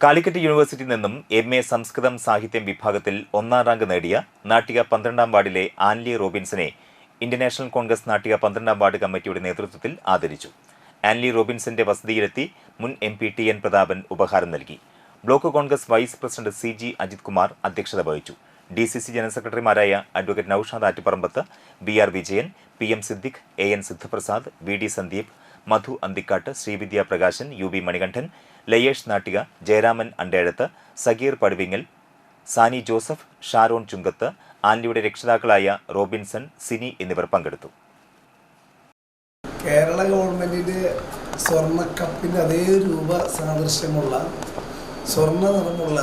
കാലിക്കറ്റ് യൂണിവേഴ്സിറ്റിയിൽ നിന്നും M A സംസ്കൃതം സാഹിത്യം വിഭാഗത്തിൽ ഒന്നാം റാങ്ക് നേടിയ നാട്ടിക പന്ത്രണ്ടാം വാർഡിലെ ആൻലി റോബിൻസിനെ ഇന്ത്യൻ നാഷണൽ കോൺഗ്രസ് നാട്ടിക പന്ത്രണ്ടാം വാർഡ് കമ്മിറ്റിയുടെ നേതൃത്വത്തിൽ ആദരിച്ചു. ആൻലി റോബിൻസിന്റെ വസതിയിലെത്തി മുൻ M P T N Prathapan ഉപഹാരം നൽകി. Block Congress vice president C G Ajith Kumar അധ്യക്ഷത വഹിച്ചു. ഡി സി സി ജനറൽ സെക്രട്ടറിമാരായ advocate Noushad Attuparambath B R Vijayan P M Siddique A N Sidhaprasad V D Sandeep Madhu Anthikkad Srividya Prakashan U B Manikandan Layesh Nattika Jayaraman Andezhath Sageer Paduvingal Sani Joseph Sharon Chungath ആൻലിയുടെ രക്ഷിതാക്കളായ Robinson Sini എന്നിവർ പങ്കെടുത്തു. കേരള ഗവൺമെന്റിന്റെ ഗവൺമെന്റിന്റെ സ്വർണക്കപ്പിന്റെ അതേ രൂപ സാദൃശ്യമുള്ള സ്വർണ നിറമുള്ള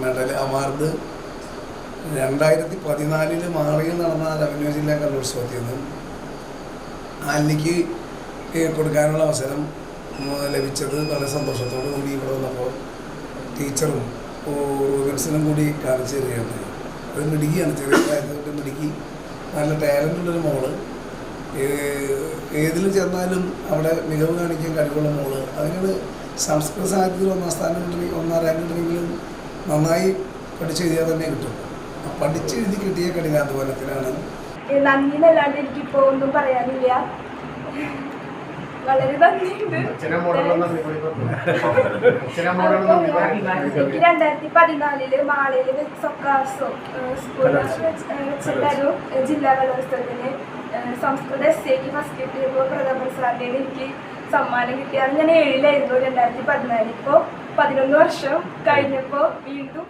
മെഡൽ അവാർഡ് രണ്ടായിരത്തി പതിനാലിൽ മാറിയിൽ നടന്ന റവന്യൂ ജില്ലാ കലോത്സവത്തിൽ നിന്ന് ആലിക്ക് കൊടുക്കാനുള്ള അവസരം ലഭിച്ചത് വളരെ സന്തോഷത്തോടു കൂടി ഇവിടെ വന്നപ്പോൾ ടീച്ചറും റോബിൻസിനും കൂടി കാണിച്ചു തരികയാണ്. ഒരു മിടുക്കിയാണ് ചെറിയ പ്രായത്തിൽ മിടുക്കി. നല്ല ടാലന്റുള്ളൊരു മോൾ. ഏതിൽ ചെന്നാലും അവിടെ മികവ് കാണിക്കാൻ കഴിവുള്ള മോൾ. അതിനോട് സംസ്കൃത സാഹിത്യത്തിൽ ഒന്നാം സ്ഥാനം കിട്ടണമെങ്കിൽ ഒന്നാം റാങ്ക് കിട്ടണമെങ്കിലും നന്നായി പഠിച്ചെഴുതിയാൽ തന്നെ കിട്ടും. പഠിച്ചെഴുതി കിട്ടിയ കഠിനാധ്വാനത്തിലാണ് നന്ദി എന്നല്ലാണ്ട് എനിക്കിപ്പോ ഒന്നും പറയാനില്ല. വളരെ നന്ദിയുണ്ട്. എനിക്ക് രണ്ടായിരത്തി പതിനാലിൽ മാളയിൽ സൊക്കാസോ സ്കൂളിൽ ജില്ലാ കലോത്സവത്തിന്. സംസ്കൃത എസ് എക്ക് ഫസ്റ്റ് കിട്ടിയപ്പോൾ പ്രഥമ സാറിന്റെ എനിക്ക് സമ്മാനം കിട്ടിയത് ഞാൻ ഏഴിലായിരുന്നു രണ്ടായിരത്തി പതിനാലിൽ ഇപ്പോൾ പതിനൊന്ന് വർഷം കഴിഞ്ഞപ്പോൾ വീണ്ടും